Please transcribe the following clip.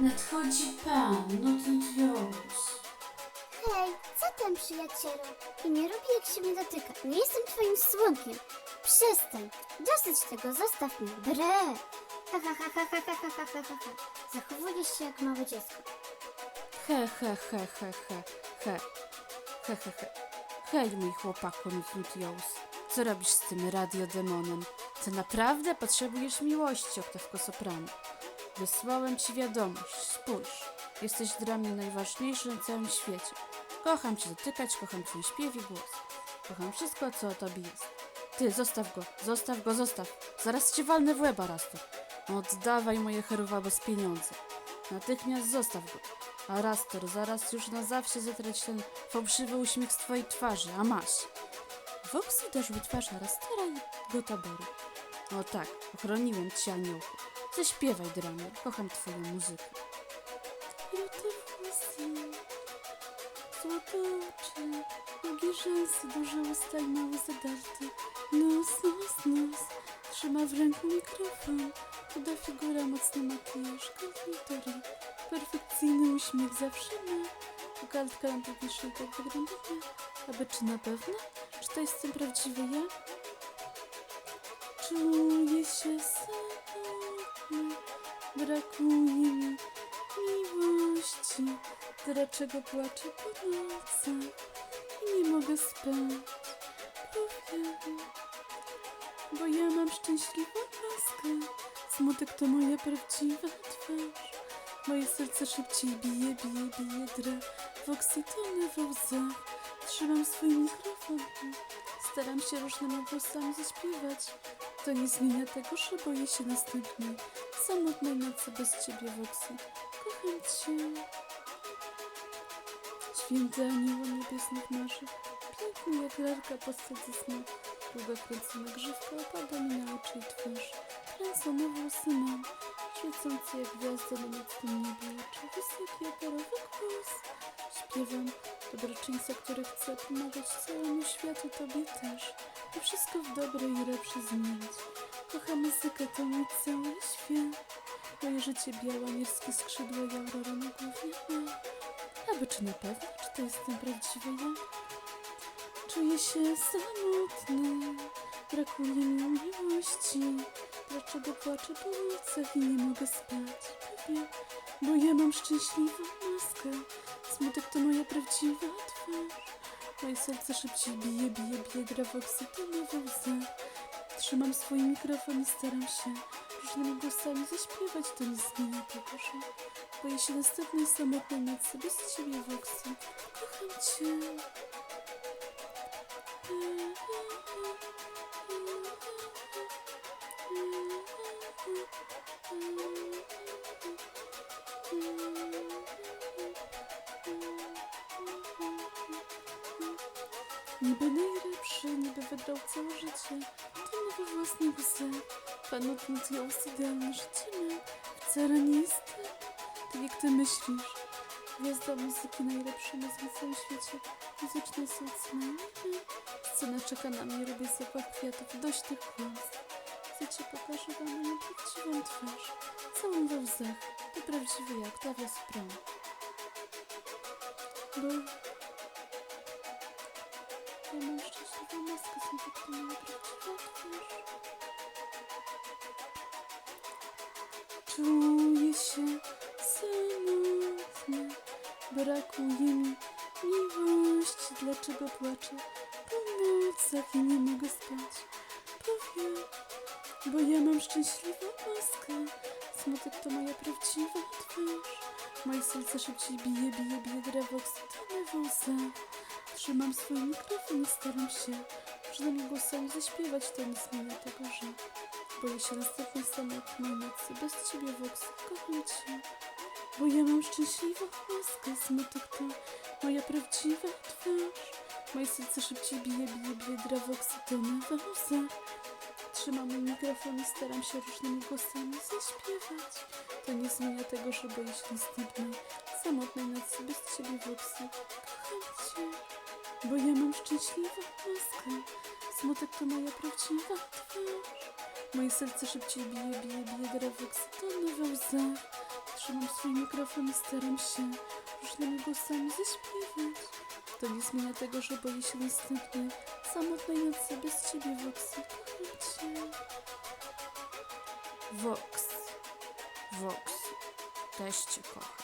Nadchodzi pan, Notentious. Hej, co tam przyjacielu? I nie lubię jak się mnie dotyka. Nie jestem twoim słonkiem. Przestań. Dosyć tego, zostaw mnie. Bre. Ha ha ha ha ha ha ha ha ha ha ha. Zachowujesz się jak małe dziecko. He, he, he, he, he, he. He, he, he. Hej, mój chłopaku Notentious. Co robisz z tym radiodemonem? Ty naprawdę potrzebujesz miłości, Oktawko Soprano. Wysłałem ci wiadomość. Spójrz. Jesteś dla mnie najważniejszy na całym świecie. Kocham cię dotykać, kocham twój śpiew i głos. Kocham wszystko, co o tobie jest. Ty, zostaw go, zostaw go, zostaw. Zaraz cię walnę w łeb, Arasto. Oddawaj moje heruwa bez pieniądza. Natychmiast zostaw go. Arastor, zaraz już na zawsze zatrać ten fałszywy uśmiech z twojej twarzy, a masz. Vox uderzył twarz Arastora i go taboru. O tak, ochroniłem cię, aniołku. Zaśpiewaj, dramie, kocham twoją muzykę. Złote włosy, złote oczy, długie rzęsy, duże usta i mały zadarte. Nos, nos, nos, trzyma w ręku mikrofon. Chuda figura, mocny makijaż, konfitura. Perfekcyjny uśmiech zawsze ma. Kartka na to pisze, jak wygląda ja. Aby czy na pewno? Czy to jestem prawdziwy ja? Czuję się samotny, brakuje mi miłości. Dlaczego płaczę po nocach i nie mogę spać? Powiem, bo ja mam szczęśliwą maskę. Smutek to moja prawdziwa twarz. Moje serce szybciej bije, bije, bije, dra w oksytony w łzach. Trzymam swój mikrofon. Staram się różnymi głosami zaśpiewać. To nie zmienia tego, że boję się następnej. Samotnej nocy bez ciebie, Voxy. Kocham cię. Święty anioł niebiesnych marzy. Piękny jak lalka postać ze snu. Długo kręcona grzywka opada mi na oczy i twarz. Kręcone włosy mam, świecące jak gwiazdy na nocnym niebie. Oczy wysoki operowy głos. Śpiewam dobroczyńca, który chce pomagać całemu światu, tobie też. I wszystko w dobre i lepsze zmienić. Kocham muzykę, to mój cały świat. Moje życie białe, niebieskie skrzydła i aurora na głowie. Aby czy na pewno, czy to jestem prawdziwy ja? Czuję się samotny, brakuje mi miłości. Dlaczego płaczę po nocach i nie mogę spać? Bo ja mam szczęśliwą maskę. Smutek to moja prawdziwa twarz. Moje serce szybciej bije, bije, bije, gra w oksytonowe łzy. Trzymam swój mikrofon i staram się różnymi głosami zaśpiewać. Zmienia tego, że boję się następnej samotnej nocy bez ciebie, Voxy. Kocham cię. Niby najlepszy, niby wybrał całe życie. To nowy własny łzy. Panownik ją idealne życie ma. Wcale nie jest tak, tak jak ty myślisz. Gwiazda muzyki najlepsza na całym świecie. Muzyczne są cmennie. Scena czeka na mnie, robię zapach kwiatów. Dość tych kłamstw. Chcecie pokażę wam moją prawdziwą twarz. Całą we łzach. To prawdziwy jak Octavia Soprano. Bo moja prawdziwa twarz. Czuję się samotny, brakuje mi miłości. Dlaczego płaczę po nocach i nie mogę spać? Powiem, bo ja mam szczęśliwą maskę. Smutek to moja prawdziwa twarz. Moje serce szybciej bije, bije, bije, drewo, w łzach. Trzymam swój mikrofon i staram się różnymi głosami zaśpiewać. To nie zmienia tego, że boję się następnej samotnej nocy. Bez ciebie, Vox, kocham cię. Bo ja mam szczęśliwą maskę. Smutek to moja prawdziwa twarz. Moje serce szybciej bije, bije, bije, drewo, oksytony w łzach. Trzymam mikrofon i staram się różnymi głosami zaśpiewać. To nie zmienia tego, że boję się następnej samotnej nocy bez ciebie, Voxy. Kocham cię. Bo ja mam szczęśliwą maskę. Smutek to moja prawdziwa twarz. Moje serce szybciej bije, bije, bije, drewo, oksytony we łzach. Trzymam swój mikrofon i staram się różnymi głosami zaśpiewać. To nie zmienia tego, że boję się następnie samotnej nocy bez ciebie. Kocham cię. Vox. Vox. Też cię kocham.